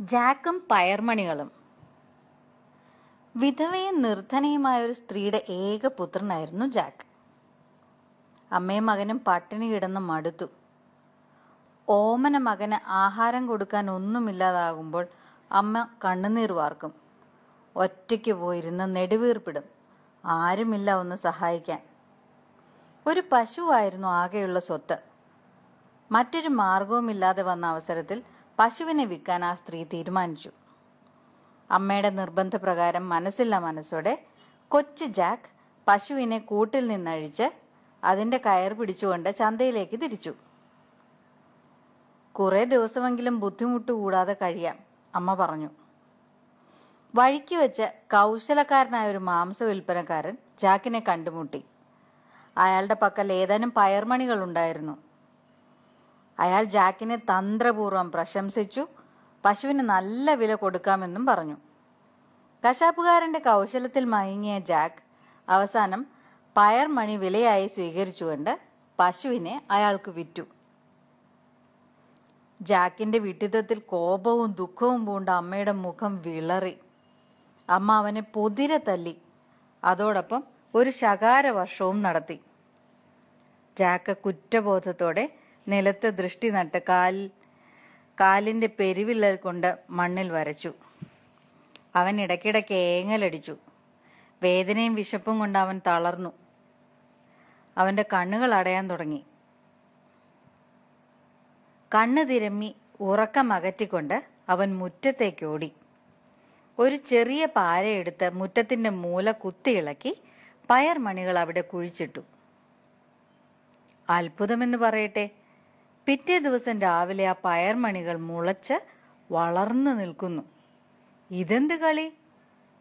ജാക്കും പയർമണികളും. വിധവയും നിർധനയുമായ ഒരു സ്ത്രീയുടെ ഏക പുത്രനായിരുന്നു ജാക്ക്. അമ്മയും മകനും പട്ടിണി കിടന്ന് മടുത്തു. ഓമന മകന് ആഹാരം കൊടുക്കാൻ ഒന്നുമില്ലാതാകുമ്പോൾ അമ്മ കണ്ണുനീർ വാർക്കും. ഒറ്റയ്ക്ക് പോയിരുന്ന് നെടുവീർപ്പിടും. ആരുമില്ല ഒന്ന് സഹായിക്കാൻ. ഒരു പശുവായിരുന്നു ആകെയുള്ള സ്വത്ത്. മറ്റൊരു മാർഗവുമില്ലാതെ വന്ന അവസരത്തിൽ പശുവിനെ വിൽക്കാൻ ആ സ്ത്രീ തീരുമാനിച്ചു. അമ്മയുടെ നിർബന്ധപ്രകാരം മനസ്സില്ല മനസ്സോടെ കൊച്ചു ജാക്ക് പശുവിനെ കൂട്ടിൽ നിന്നഴിച്ച് അതിന്റെ കയർ പിടിച്ചുകൊണ്ട് ചന്തയിലേക്ക് തിരിച്ചു. കുറേ ദിവസമെങ്കിലും ബുദ്ധിമുട്ട് കൂടാതെ കഴിയാം അമ്മ പറഞ്ഞു. വഴിക്ക് വെച്ച് കൗശലക്കാരനായ ഒരു മാംസ വിൽപ്പനക്കാരൻ ജാക്കിനെ കണ്ടുമുട്ടി. അയാളുടെ പക്കൽ ഏതാനും പയർമണികൾ ഉണ്ടായിരുന്നു അയാൾ ജാക്കിനെ തന്ത്രപൂർവം പ്രശംസിച്ചു പശുവിന് നല്ല വില കൊടുക്കാമെന്നും പറഞ്ഞു. കശാപ്പുകാരന്റെ കൗശലത്തിൽ മയങ്ങിയ ജാക്ക് അവസാനം പയർ പയർമണി വിലയായി സ്വീകരിച്ചുകൊണ്ട് പശുവിനെ അയാൾക്ക് വിറ്റു. ജാക്കിന്റെ വിട്ടിത്തത്തിൽ കോപവും ദുഃഖവും പൂണ്ട അമ്മയുടെ മുഖം വിളറി. അമ്മ അവനെ പൊതിരെ തല്ലി അതോടൊപ്പം ഒരു ശകാര വർഷവും നടത്തി. ജാക്ക് കുറ്റബോധത്തോടെ നിലത്ത് ദൃഷ്ടി നട്ട് കാൽ കാലിന്റെ പെരുവില്ലൽ കൊണ്ട് മണ്ണിൽ വരച്ചു. അവൻ ഇടയ്ക്കിടയ്ക്ക് ഏങ്ങലടിച്ചു. വേദനയും വിശപ്പും കൊണ്ട് അവൻ തളർന്നു. അവന്റെ കണ്ണുകൾ അടയാൻ തുടങ്ങി. കണ്ണ് തിരമ്മി ഉറക്കം അകറ്റിക്കൊണ്ട് അവൻ മുറ്റത്തേക്ക് ഓടി. ഒരു ചെറിയ പാരയെടുത്ത് മുറ്റത്തിന്റെ മൂല കുത്തിയിളക്കി പയർമണികൾ അവിടെ കുഴിച്ചിട്ടു. അത്ഭുതമെന്ന് പറയട്ടെ പിറ്റേ ദിവസം രാവിലെ ആ പയർമണികൾ മുളച്ച് വളർന്നു നിൽക്കുന്നു. ഇതെന്ത് കളി?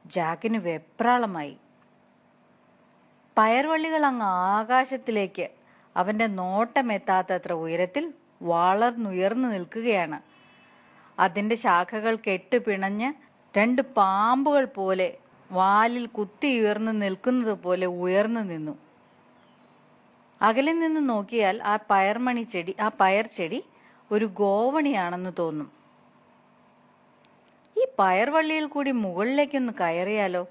ജാക്കിന് വെപ്രാളമായി. പയർവള്ളികൾ അങ്ങ് ആകാശത്തിലേക്ക് അവന്റെ നോട്ടമെത്താത്തത്ര ഉയരത്തിൽ വളർന്നുയർന്നു നിൽക്കുകയാണ്. അതിന്റെ ശാഖകൾ കെട്ടുപിണഞ്ഞ് രണ്ട് പാമ്പുകൾ പോലെ വാലിൽ കുത്തിയുയർന്നു നിൽക്കുന്നത് പോലെ ഉയർന്നു നിന്നു. അകലിൽ നിന്ന് നോക്കിയാൽ ആ പയർമണി ചെടി ആ പയർ ചെടി ഒരു ഗോവണിയാണെന്ന് തോന്നും. ഈ പയർവള്ളിയിൽ കൂടി മുകളിലേക്കൊന്ന് കയറിയാലോ?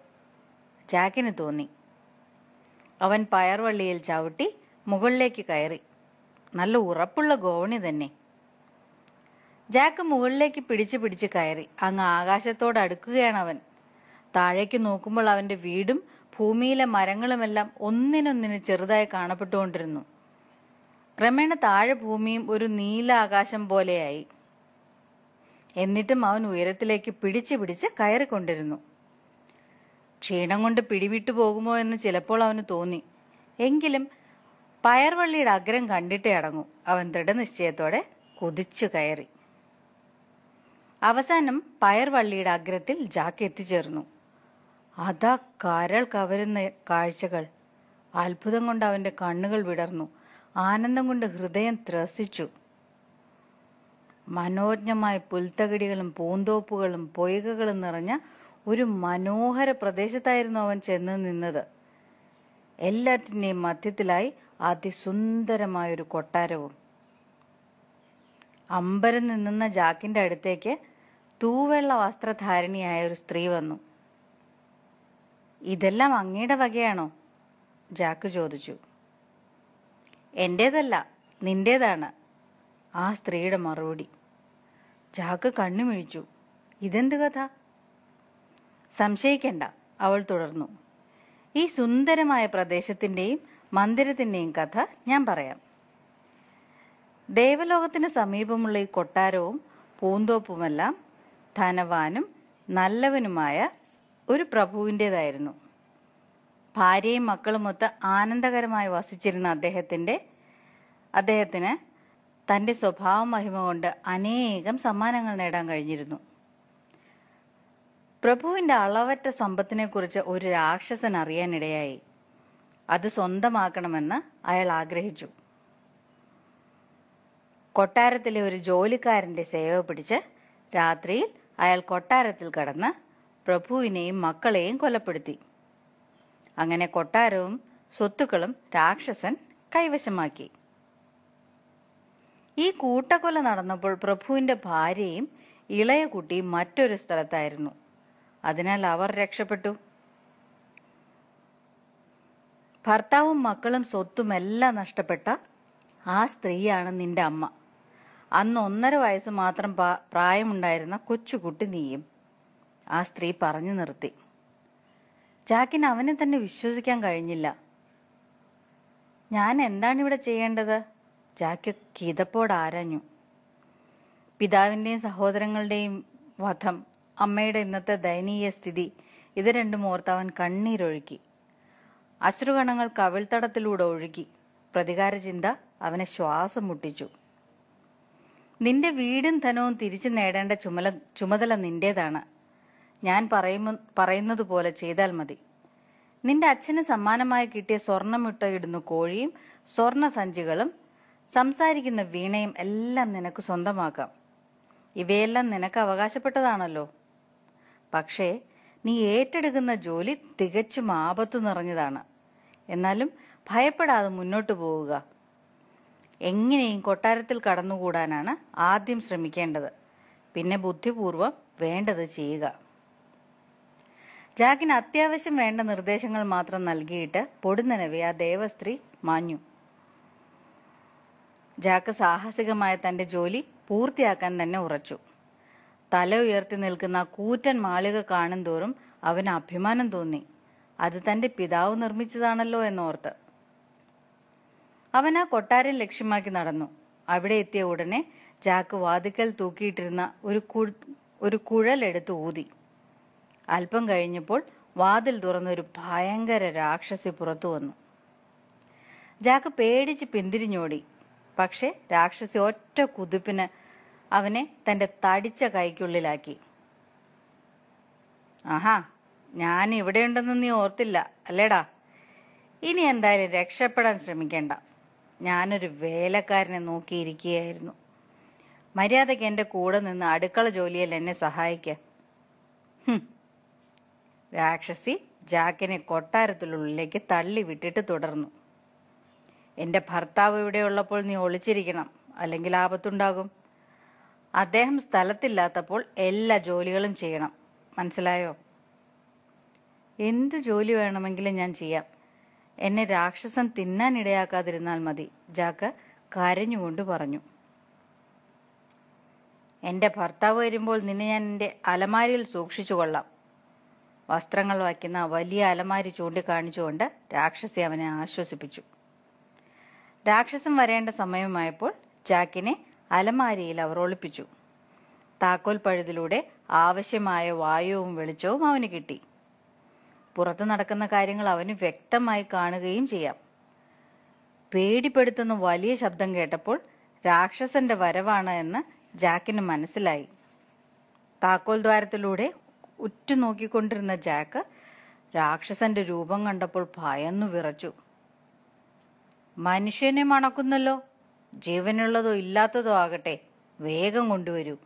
ജാക്കിന് തോന്നി. അവൻ പയർവള്ളിയിൽ ചവിട്ടി മുകളിലേക്ക് കയറി. നല്ല ഉറപ്പുള്ള ഗോവണി തന്നെ. ജാക്ക് മുകളിലേക്ക് പിടിച്ച് പിടിച്ച് കയറി. അങ്ങ് ആകാശത്തോട് അടുക്കുകയാണ് അവൻ. താഴേക്ക് നോക്കുമ്പോൾ അവന്റെ വീടും ഭൂമിയിലെ മരങ്ങളുമെല്ലാം ഒന്നിനൊന്നിന് ചെറുതായി കാണപ്പെട്ടുകൊണ്ടിരുന്നു. ക്രമേണ താഴെ ഭൂമിയും ഒരു നീല ആകാശം പോലെയായി. എന്നിട്ടും അവൻ ഉയരത്തിലേക്ക് പിടിച്ചു പിടിച്ച് കയറിക്കൊണ്ടിരുന്നു. ക്ഷീണം കൊണ്ട് പിടിവിട്ടു പോകുമോ എന്ന് ചിലപ്പോൾ അവന് തോന്നി. എങ്കിലും പയർവള്ളിയുടെ അഗ്രം കണ്ടിട്ടേ അടങ്ങൂ. അവൻ ദൃഢനിശ്ചയത്തോടെ കുതിച്ചു കയറി. അവസാനം പയർവള്ളിയുടെ അഗ്രത്തിൽ ജാക്ക് എത്തിച്ചേർന്നു. അതാ കരൾ കവരുന്ന കാഴ്ചകൾ. അത്ഭുതം കൊണ്ട് അവന്റെ കണ്ണുകൾ വിടർന്നു. ആനന്ദം കൊണ്ട് ഹൃദയം ത്രസിച്ചു. മനോജ്ഞമായ പുൽത്തകിടികളും പൂന്തോപ്പുകളും പൊയ്കകളും നിറഞ്ഞ ഒരു മനോഹര പ്രദേശത്തായിരുന്നു അവൻ ചെന്ന് നിന്നത്. എല്ലാറ്റിന്റെയും മധ്യത്തിലായി അതിസുന്ദരമായ ഒരു കൊട്ടാരവും. അമ്പരം നിന്നുന്ന ജാക്കിന്റെ അടുത്തേക്ക് തൂവെള്ള വസ്ത്രധാരിണിയായ ഒരു സ്ത്രീ വന്നു. ഇതെല്ലാം അങ്ങയുടെ വകയാണോ? ജാക്ക് ചോദിച്ചു. എന്റേതല്ല നിന്റേതാണ്. ആ സ്ത്രീയുടെ മറുപടി. ജാക്ക് കണ്ണുമിഴിച്ചു. ഇതെന്ത് കഥ? സംശയിക്കണ്ട അവൾ തുടർന്നു. ഈ സുന്ദരമായ പ്രദേശത്തിന്റെയും മന്ദിരത്തിന്റെയും കഥ ഞാൻ പറയാം. ദേവലോകത്തിന് സമീപമുള്ള ഈ കൊട്ടാരവും പൂന്തോപ്പുമെല്ലാം ധനവാനും നല്ലവനുമായ ഒരു പ്രഭുവിന്റെതായിരുന്നു ഭാര്യയും മക്കളുമൊത്ത് ആനന്ദകരമായി വസിച്ചിരുന്ന അദ്ദേഹത്തിന്റെ അദ്ദേഹത്തിന് തന്റെ സ്വഭാവ മഹിമ കൊണ്ട് അനേകം സമ്മാനങ്ങൾ നേടാൻ കഴിഞ്ഞിരുന്നു. പ്രഭുവിന്റെ അളവറ്റ സമ്പത്തിനെക്കുറിച്ച് ഒരു രാക്ഷസൻ അറിയാനിടയായി. അത് സ്വന്തമാക്കണമെന്ന് അയാൾ ആഗ്രഹിച്ചു. കൊട്ടാരത്തിലെ ഒരു ജോലിക്കാരന്റെ സേവ പിടിച്ച് രാത്രിയിൽ അയാൾ കൊട്ടാരത്തിൽ കടന്ന് പ്രഭുവിനെയും മക്കളെയും കൊലപ്പെടുത്തി. അങ്ങനെ കൊട്ടാരവും സ്വത്തുക്കളും രാക്ഷസൻ കൈവശമാക്കി. ഈ കൂട്ടക്കൊല നടന്നപ്പോൾ പ്രഭുവിന്റെ ഭാര്യയും ഇളയ കുട്ടിയും മറ്റൊരു സ്ഥലത്തായിരുന്നു. അതിനാൽ അവർ രക്ഷപ്പെട്ടു. ഭർത്താവും മക്കളും സ്വത്തും എല്ലാം നഷ്ടപ്പെട്ട ആ സ്ത്രീയാണ് നിന്റെ അമ്മ. അന്ന് ഒന്നര വയസ്സ് മാത്രം പ്രായമുണ്ടായിരുന്ന കൊച്ചുകുട്ടി നീയും. ആ സ്ത്രീ പറഞ്ഞു നിർത്തി. ജാക്കിന് അവനെ തന്നെ വിശ്വസിക്കാൻ കഴിഞ്ഞില്ല. ഞാൻ എന്താണ് ഇവിടെ ചെയ്യേണ്ടത്? ജാക്ക് കിതപ്പോട് ആരാഞ്ഞു. പിതാവിന്റെയും സഹോദരങ്ങളുടെയും വധം അമ്മയുടെ ഇന്നത്തെ ദയനീയ സ്ഥിതി ഇത് രണ്ടും ഓർത്ത് അവൻ കണ്ണീരൊഴുക്കി. അശ്രുകണങ്ങൾ കവിൾത്തടത്തിലൂടെ ഒഴുകി. പ്രതികാര ചിന്ത അവനെ ശ്വാസം മുട്ടിച്ചു. നിന്റെ വീടും ധനവും തിരിച്ചു നേടേണ്ട ചുമല ചുമതല നിന്റേതാണ്. ഞാൻ പറയുമ പറയുന്നത് പോലെ ചെയ്താൽ മതി. നിന്റെ അച്ഛന് സമ്മാനമായി കിട്ടിയ സ്വർണമിട്ടയിടുന്ന കോഴിയും സ്വർണ സഞ്ചികളും സംസാരിക്കുന്ന വീണയും എല്ലാം നിനക്ക് സ്വന്തമാക്കാം. ഇവയെല്ലാം നിനക്ക് അവകാശപ്പെട്ടതാണല്ലോ. പക്ഷേ നീ ഏറ്റെടുക്കുന്ന ജോലി തികച്ചും ആപത്തു നിറഞ്ഞതാണ്. എന്നാലും ഭയപ്പെടാതെ മുന്നോട്ടു പോവുക. എങ്ങനെയും കൊട്ടാരത്തിൽ കടന്നുകൂടാനാണ് ആദ്യം ശ്രമിക്കേണ്ടത്. പിന്നെ ബുദ്ധിപൂർവം വേണ്ടത് ചെയ്യുക. ജാക്കിന് അത്യാവശ്യം വേണ്ട നിർദ്ദേശങ്ങൾ മാത്രം നൽകിയിട്ട് പൊടുന്നനവെ ആ ദേവസ്ത്രീ മാഞ്ഞു. ജാക്ക് സാഹസികമായ തന്റെ ജോലി പൂർത്തിയാക്കാൻ തന്നെ ഉറച്ചു. തല ഉയർത്തി നിൽക്കുന്ന കൂറ്റൻ മാളിക കാണും തോറും അവന് അഭിമാനം തോന്നി. അത് തന്റെ പിതാവ് നിർമ്മിച്ചതാണല്ലോ എന്നോർത്ത്. അവൻ ആ കൊട്ടാരം ലക്ഷ്യമാക്കി നടന്നു. അവിടെ എത്തിയ ഉടനെ ജാക്ക് വാതിക്കൽ തൂക്കിയിട്ടിരുന്ന ഒരു ഒരു കുഴലെടുത്ത് ഊതി. അല്പം കഴിഞ്ഞപ്പോൾ വാതിൽ തുറന്നൊരു ഭയങ്കര രാക്ഷസി പുറത്തു വന്നു. ജാക്ക് പേടിച്ച് പിന്തിരിഞ്ഞോടി. പക്ഷെ രാക്ഷസി ഒറ്റ കുതിപ്പിന് അവനെ തന്റെ തടിച്ച കൈക്കുള്ളിലാക്കി. ആഹാ ഞാൻ ഇവിടെയുണ്ടെന്ന് നീ ഓർത്തില്ല അല്ലേടാ? ഇനി എന്തായാലും രക്ഷപ്പെടാൻ ശ്രമിക്കേണ്ട. ഞാനൊരു വേലക്കാരനെ നോക്കിയിരിക്കുകയായിരുന്നു. മര്യാദയ്ക്ക് എന്റെ കൂടെ നിന്ന് അടുക്കള ജോലിയിൽ എന്നെ സഹായിക്കുക. രാക്ഷസി ജാക്കിനെ കൊട്ടാരത്തിനുള്ളിലേക്ക് തള്ളി വിട്ടിട്ട് തുടർന്നു. എന്റെ ഭർത്താവ് ഇവിടെ ഉള്ളപ്പോൾ നീ ഒളിച്ചിരിക്കണം. അല്ലെങ്കിൽ ആപത്തുണ്ടാകും. അദ്ദേഹം സ്ഥലത്തില്ലാത്തപ്പോൾ എല്ലാ ജോലികളും ചെയ്യണം. മനസ്സിലായോ? എന്ത് ജോലി വേണമെങ്കിലും ഞാൻ ചെയ്യാം. എന്നെ രാക്ഷസൻ തിന്നാൻ ഇടയാക്കാതിരുന്നാൽ മതി ജാക്ക് കരഞ്ഞുകൊണ്ട് പറഞ്ഞു. എന്റെ ഭർത്താവ് വരുമ്പോൾ നിന്നെ ഞാൻ എന്റെ അലമാരിയിൽ സൂക്ഷിച്ചു കൊള്ളാം. വസ്ത്രങ്ങൾ വയ്ക്കുന്ന വലിയ അലമാരി ചൂണ്ടിക്കാണിച്ചുകൊണ്ട് രാക്ഷസി അവനെ ആശ്വസിപ്പിച്ചു. രാക്ഷസൻ വരേണ്ട സമയമായപ്പോൾ ജാക്കിനെ അലമാരിയിൽ അവർ ഒളിപ്പിച്ചു. താക്കോൽ പഴുതിലൂടെ ആവശ്യമായ വായുവും വെളിച്ചവും അവന് കിട്ടി. പുറത്തു നടക്കുന്ന കാര്യങ്ങൾ അവന് വ്യക്തമായി കാണുകയും ചെയ്യാം. പേടിപ്പെടുത്തുന്ന വലിയ ശബ്ദം കേട്ടപ്പോൾ രാക്ഷസന്റെ വരവാണ് എന്ന് ജാക്കിന് മനസ്സിലായി. താക്കോൽ ദ്വാരത്തിലൂടെ ഉറ്റുനോക്കിക്കൊണ്ടിരുന്ന ജാക്ക് രാക്ഷസന്റെ രൂപം കണ്ടപ്പോൾ ഭയന്നു വിറച്ചു. മനുഷ്യനെ മണക്കുന്നല്ലോ. ജീവനുള്ളതോ ഇല്ലാത്തതോ ആകട്ടെ. വേഗം കൊണ്ടുവരൂ.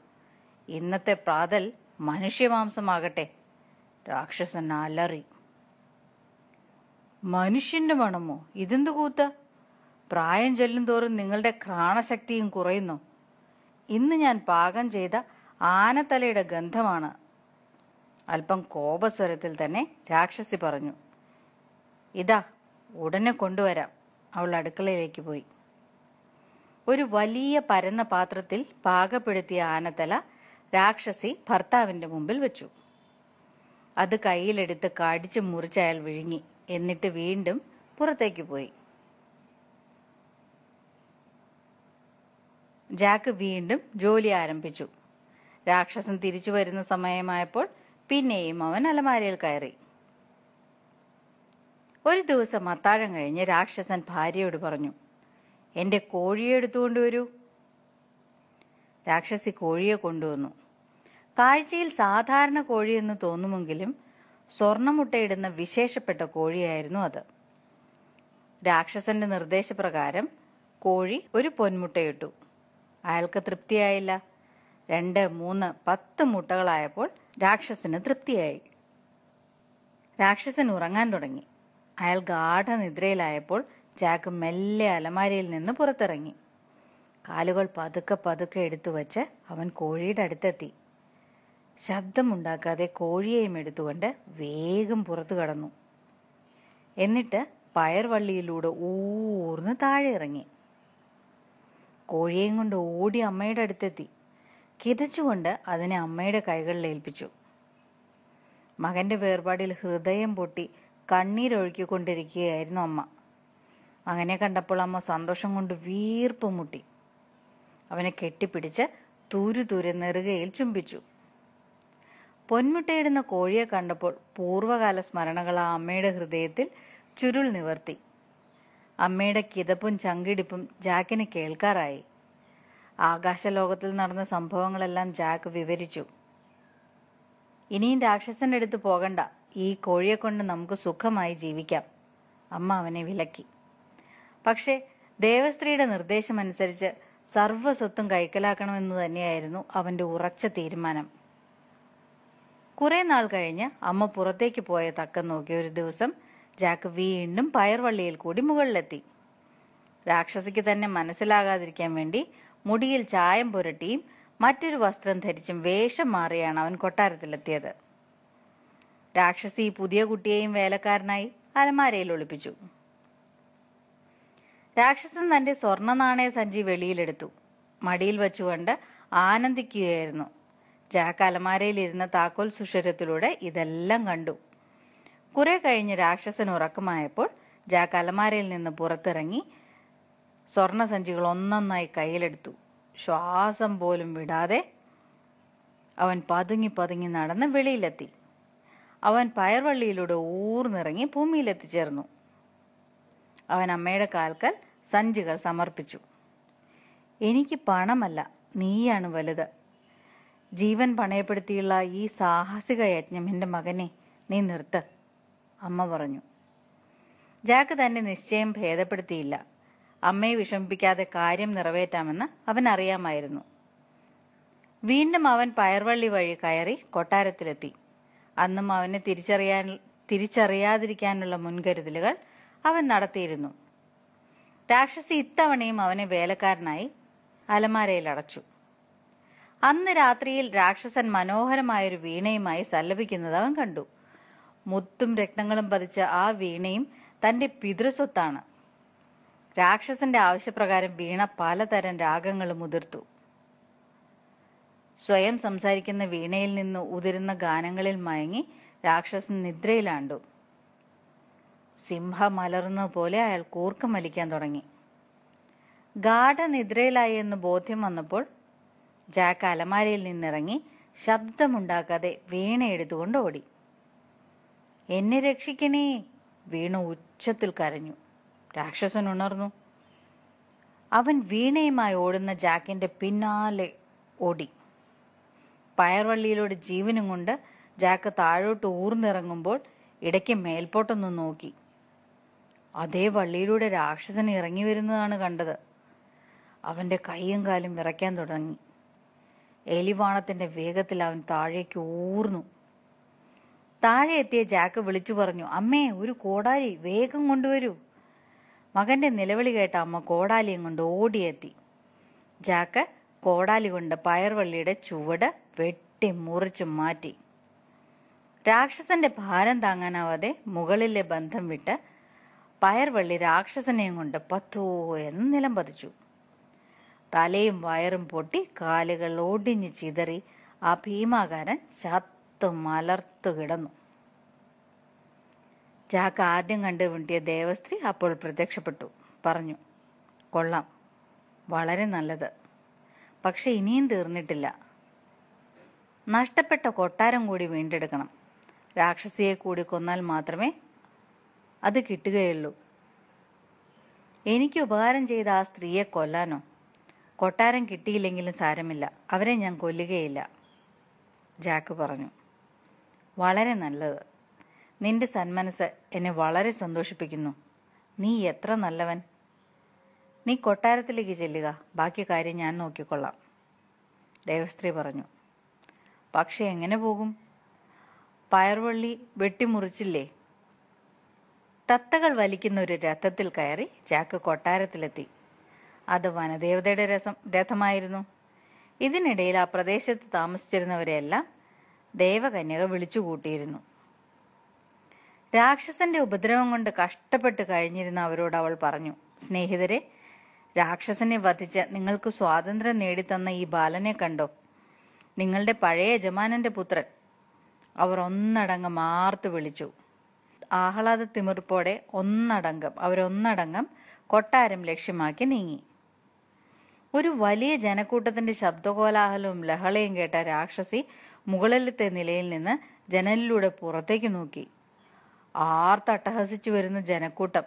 ഇന്നത്തെ പ്രാതൽ മനുഷ്യമാംസമാകട്ടെ. രാക്ഷസൻ അലറി. മനുഷ്യന്റെ മണമോ? ഇതെന്ത് കൂത്ത? പ്രായം ചെല്ലും തോറും നിങ്ങളുടെ ഘ്രാണശക്തിയും കുറയുന്നു. ഇന്ന് ഞാൻ പാകം ചെയ്ത ആനത്തലയുടെ ഗന്ധമാണ് അല്പം കോപസ്വരത്തിൽ തന്നെ രാക്ഷസി പറഞ്ഞു ഇതാ ഉടനെ കൊണ്ടുവരാം. അവൾ അടുക്കളയിലേക്ക് പോയി. ഒരു വലിയ പരന്ന പാത്രത്തിൽ പാകപ്പെടുത്തിയ ആനത്തല രാക്ഷസി ഭർത്താവിന്റെ മുമ്പിൽ വെച്ചു. അത് കയ്യിലെടുത്ത് കടിച്ച് മുറിച്ച് അയാൾ വിഴുങ്ങി എന്നിട്ട് വീണ്ടും പുറത്തേക്ക് പോയി. ജാക്ക് വീണ്ടും ജോലി ആരംഭിച്ചു. രാക്ഷസൻ തിരിച്ചു വരുന്ന സമയമായപ്പോൾ പിന്നെയും അവൻ അലമാരയിൽ കയറി. ഒരു ദിവസം അത്താഴം കഴിഞ്ഞ് രാക്ഷസൻ ഭാര്യയോട് പറഞ്ഞു എന്റെ കോഴിയെ എടുത്തുകൊണ്ട് വരൂ. രാക്ഷസി കോഴിയെ കൊണ്ടുവന്നു. കാഴ്ചയിൽ സാധാരണ കോഴിയെന്ന് തോന്നുമെങ്കിലും സ്വർണമുട്ടയിടുന്ന വിശേഷപ്പെട്ട കോഴിയായിരുന്നു അത്. രാക്ഷസന്റെ നിർദ്ദേശപ്രകാരം കോഴി ഒരു പൊന്മുട്ടയിട്ടു അയാൾക്ക് തൃപ്തിയായില്ല. രണ്ട് മൂന്ന് പത്ത് മുട്ടകളായപ്പോൾ രാക്ഷസന് തൃപ്തിയായി. രാക്ഷസൻ ഉറങ്ങാൻ തുടങ്ങി. അയാൾ ഗാഠനിദ്രയിലായപ്പോൾ ജാക്ക് മെല്ലെ അലമാരയിൽ നിന്ന് പുറത്തിറങ്ങി. കാലുകൾ പതുക്കെ പതുക്കെ എടുത്തു വച്ച് അവൻ കോഴിയുടെ അടുത്തെത്തി. ശബ്ദമുണ്ടാക്കാതെ കോഴിയെയും എടുത്തുകൊണ്ട് വേഗം പുറത്തു കടന്നു. എന്നിട്ട് പയർവള്ളിയിലൂടെ ഊർന്ന് താഴെ ഇറങ്ങി. കോഴിയെയും കൊണ്ട് ഓടി അമ്മയുടെ അടുത്തെത്തി. കിതച്ചുകൊണ്ട് അതിനെ അമ്മയുടെ കൈകളിൽ ഏൽപ്പിച്ചു. മകന്റെ വേർപാടിൽ ഹൃദയം പൊട്ടി കണ്ണീരൊഴുക്കിക്കൊണ്ടിരിക്കുകയായിരുന്നു അമ്മ. മകനെ കണ്ടപ്പോൾ അമ്മ സന്തോഷം കൊണ്ട് വീർപ്പ് മുട്ടി. അവനെ കെട്ടിപ്പിടിച്ച് തൂരു തൂരെ നെറുകയിൽ ചുംബിച്ചു. പൊന്മുട്ടയിടുന്ന കോഴിയെ കണ്ടപ്പോൾ പൂർവകാല സ്മരണകൾ ആ അമ്മയുടെ ഹൃദയത്തിൽ ചുരുൾ നിവർത്തി. അമ്മയുടെ കിതപ്പും ചങ്കിടിപ്പും ജാക്കിന് കേൾക്കാറായി. ആകാശലോകത്തിൽ നടന്ന സംഭവങ്ങളെല്ലാം ജാക്ക് വിവരിച്ചു. ഇനിയും രാക്ഷസന്റെ അടുത്ത് പോകണ്ട. ഈ കോഴിയെ കൊണ്ട് നമുക്ക് സുഖമായി ജീവിക്കാം. അമ്മ അവനെ വിലക്കി. പക്ഷേ ദേവസ്ത്രീയുടെ നിർദ്ദേശമനുസരിച്ച് സർവസ്വത്തും കൈക്കലാക്കണമെന്ന് തന്നെയായിരുന്നു അവന്റെ ഉറച്ച തീരുമാനം. കുറെ നാൾ കഴിഞ്ഞ് അമ്മ പുറത്തേക്ക് പോയ തക്കം നോക്കിയ ഒരു ദിവസം ജാക്ക് വീണ്ടും പയർവള്ളിയിൽ കൂടി മുകളിലെത്തി. രാക്ഷസിക്ക് തന്നെ മനസ്സിലാകാതിരിക്കാൻ വേണ്ടി മുടിയിൽ ചായം പുരട്ടിയും മറ്റൊരു വസ്ത്രം ധരിച്ചും വേഷം മാറിയാണ് അവൻ കൊട്ടാരത്തിലെത്തിയത്. രാക്ഷസി പുതിയ കുട്ടിയെയും വേലക്കാരനായി അലമാരയിൽ ഒളിപ്പിച്ചു. രാക്ഷസൻ തന്റെ സ്വർണ നാണയ സഞ്ചി വെളിയിലെടുത്തു. മടിയിൽ വച്ചുകൊണ്ട് ആനന്ദിക്കുകയായിരുന്നു. ജാക്ക് അലമാരയിലിരുന്ന താക്കോൽ സുഷരത്തിലൂടെ ഇതെല്ലാം കണ്ടു. കുറെ കഴിഞ്ഞ് രാക്ഷസൻ ഉറക്കമായപ്പോൾ ജാക്ക് അലമാരയിൽ നിന്ന് പുറത്തിറങ്ങി സ്വർണ സഞ്ചികൾ ഒന്നൊന്നായി കയ്യിലെടുത്തു. ശ്വാസം പോലും വിടാതെ അവൻ പതുങ്ങി പതുങ്ങി നടന്ന് വെളിയിലെത്തി. അവൻ പയർവള്ളിയിലൂടെ ഊർന്നിറങ്ങി ഭൂമിയിലെത്തിച്ചേർന്നു. അവൻ അമ്മയുടെ കാൽക്കൽ സഞ്ചികൾ സമർപ്പിച്ചു. എനിക്ക് പണമല്ല നീയാണ് വലുത്. ജീവൻ പണയപ്പെടുത്തിയുള്ള ഈ സാഹസിക യജ്ഞം എന്റെ മകനെ നീ നിർത്ത് അമ്മ പറഞ്ഞു. ജാക്ക് തന്നെ നിശ്ചയം ഭേദപ്പെടുത്തിയില്ല. അമ്മയെ വിഷമിപ്പിക്കാതെ കാര്യം നിറവേറ്റാമെന്ന് അവൻ അറിയാമായിരുന്നു വീണ്ടും അവൻ പയർവള്ളി വഴി കയറി കൊട്ടാരത്തിലെത്തി. അന്നും അവനെ തിരിച്ചറിയാൻ തിരിച്ചറിയാതിരിക്കാനുള്ള മുൻകരുതലുകൾ അവൻ നടത്തിയിരുന്നു. രാക്ഷസി ഇത്തവണയും അവനെ വേലക്കാരനായി അലമാരയിൽ അടച്ചു. അന്ന് രാത്രിയിൽ രാക്ഷസൻ മനോഹരമായൊരു വീണയുമായി സല്ലപിക്കുന്നത് അവൻ കണ്ടു. മുത്തും രക്തങ്ങളും പതിച്ച ആ വീണയും തന്റെ പിതൃസ്വത്താണ്. രാക്ഷസന്റെ ആവശ്യപ്രകാരം വീണ പലതരം രാഗങ്ങളും ഉതിർത്തു സ്വയം സംസാരിക്കുന്ന വീണയിൽ നിന്ന് ഉതിരുന്ന ഗാനങ്ങളിൽ മയങ്ങി രാക്ഷസൻ നിദ്രയിലാണ്ടു. സിംഹ മലർന്ന പോലെ അയാൾ കൂർക്കം വലിക്കാൻ തുടങ്ങി. ഗാഠനിദ്രയിലായി എന്ന് ബോധ്യം വന്നപ്പോൾ ജാക്ക് അലമാരയിൽ നിന്നിറങ്ങി ശബ്ദമുണ്ടാക്കാതെ വീണ എടുത്തുകൊണ്ട് ഓടി. എന്നെ രക്ഷിക്കണേ വീണു ഉച്ചത്തിൽ കരഞ്ഞു. രാക്ഷസൻ ഉണർന്നു. അവൻ വീണയുമായി ഓടുന്ന ജാക്കിന്റെ പിന്നാലെ ഓടി. പയർവള്ളിയിലൂടെ ജീവനും കൊണ്ട് ജാക്ക് താഴോട്ട് ഊർന്നിറങ്ങുമ്പോൾ ഇടയ്ക്ക് മേൽപോട്ടൊന്ന് നോക്കി. അതേ വള്ളിയിലൂടെ രാക്ഷസൻ ഇറങ്ങി വരുന്നതാണ് കണ്ടത്. അവന്റെ കൈയും കാലും വിറയ്ക്കാൻ തുടങ്ങി. എലിവാണത്തിന്റെ വേഗത്തിൽ അവൻ താഴേക്ക് ഊർന്നു. താഴെ എത്തിയ ജാക്ക് വിളിച്ചു പറഞ്ഞു അമ്മേ ഒരു കോടാലി വേഗം കൊണ്ടുവരൂ. മകന്റെ നിലവിളി കേട്ട അമ്മ കോടാലിയും കൊണ്ട് ഓടിയെത്തി. ജാക്ക് കോടാലി കൊണ്ട് പയർവള്ളിയുടെ ചുവട് വെട്ടി മുറിച്ചു മാറ്റി. രാക്ഷസന്റെ ഭാരം താങ്ങാനാവാതെ മുകളിലെ ബന്ധം വിട്ട് പയർവള്ളി രാക്ഷസനെയും കൊണ്ട് പത്തോ എന്ന് നിലം പതിച്ചു. തലയും വയറും പൊട്ടി കാലുകൾ ഒടിഞ്ഞു ചിതറി ആ ഭീമാകാരൻ ചത്തു മലർത്തു കിടന്നു. ജാക്ക് ആദ്യം കണ്ടു വീട്ടിയ ദേവസ്ത്രീ അപ്പോൾ പ്രത്യക്ഷപ്പെട്ടു. പറഞ്ഞു കൊള്ളാം. വളരെ നല്ലത്. പക്ഷെ ഇനിയും തീർന്നിട്ടില്ല. നഷ്ടപ്പെട്ട കൊട്ടാരം കൂടി വീണ്ടെടുക്കണം. രാക്ഷസിയെ കൂടി കൊന്നാൽ മാത്രമേ അത് കിട്ടുകയുള്ളൂ. എനിക്ക് ഉപകാരം ചെയ്ത ആ സ്ത്രീയെ കൊല്ലാനോ? കൊട്ടാരം കിട്ടിയില്ലെങ്കിലും സാരമില്ല. അവരെ ഞാൻ കൊല്ലുകയില്ല. ജാക്ക് പറഞ്ഞു വളരെ നല്ലത്. നിന്റെ സന്മനസ് എന്നെ വളരെ സന്തോഷിപ്പിക്കുന്നു. നീ എത്ര നല്ലവൻ. നീ കൊട്ടാരത്തിലേക്ക് ചെല്ലുക. ബാക്കി കാര്യം ഞാൻ നോക്കിക്കൊള്ളാം. ദേവസ്ത്രീ പറഞ്ഞു. പക്ഷെ എങ്ങനെ പോകും? പയർവള്ളി വെട്ടിമുറിച്ചില്ലേ? തത്തകൾ വലിക്കുന്ന ഒരു രഥത്തിൽ കയറി ജാക്ക് കൊട്ടാരത്തിലെത്തി. അത് വനദേവതയുടെ രസം രഥമായിരുന്നു. ഇതിനിടയിൽ ആ പ്രദേശത്ത് താമസിച്ചിരുന്നവരെയെല്ലാം ദേവകന്യക വിളിച്ചുകൂട്ടിയിരുന്നു. രാക്ഷസന്റെ ഉപദ്രവം കൊണ്ട് കഷ്ടപ്പെട്ട് കഴിഞ്ഞിരുന്ന അവരോട് അവൾ പറഞ്ഞു സ്നേഹിതരെ രാക്ഷസനെ വധിച്ച് നിങ്ങൾക്ക് സ്വാതന്ത്ര്യം നേടിത്തന്ന ഈ ബാലനെ കണ്ടോ? നിങ്ങളുടെ പഴയ യജമാനന്റെ പുത്രൻ. അവർ ഒന്നടങ്കം ആർത്ത് വിളിച്ചു. ആഹ്ലാദ തിമിർപ്പോടെ ഒന്നടങ്കം അവരൊന്നടങ്കം കൊട്ടാരം ലക്ഷ്യമാക്കി നീങ്ങി. ഒരു വലിയ ജനക്കൂട്ടത്തിന്റെ ശബ്ദകോലാഹലവും ലഹളയും കേട്ട രാക്ഷസി മുകളിലത്തെ നിലയിൽ നിന്ന് ജനലിലൂടെ പുറത്തേക്ക് നോക്കി. ആർത്തട്ടഹസിച്ചു വരുന്ന ജനക്കൂട്ടം.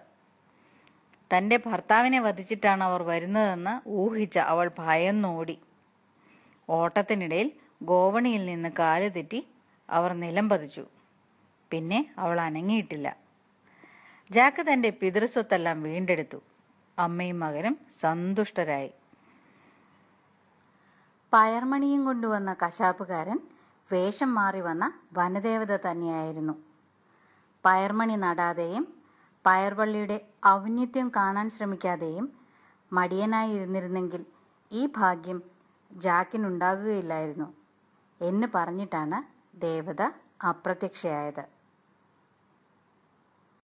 തന്റെ ഭർത്താവിനെ വധിച്ചിട്ടാണ് അവർ വരുന്നതെന്ന് ഊഹിച്ച അവൾ ഭയന്നോടി. ഓട്ടത്തിനിടയിൽ ഗോവണിയിൽ നിന്ന് കാൽ തെറ്റി അവർ നിലം പതിച്ചു. പിന്നെ അവൾ അനങ്ങിയിട്ടില്ല. ജാക്ക് തന്റെ പിതൃസ്വത്തെല്ലാം വീണ്ടെടുത്തു. അമ്മയും മകനും സന്തുഷ്ടരായി. പയർമണിയും കൊണ്ടുവന്ന കശാപ്പുകാരൻ വേഷം മാറി വന്ന വനദേവത തന്നെയായിരുന്നു. പയർമണി നടാതെയും പയർവള്ളിയുടെ ഔന്നിത്യം കാണാൻ ശ്രമിക്കാതെയും മടിയനായി ഇരുന്നിരുന്നെങ്കിൽ ഈ ഭാഗ്യം ജാക്കിനുണ്ടാകുകയില്ലായിരുന്നു എന്ന് പറഞ്ഞിട്ടാണ് ദേവത അപ്രത്യക്ഷയായത്.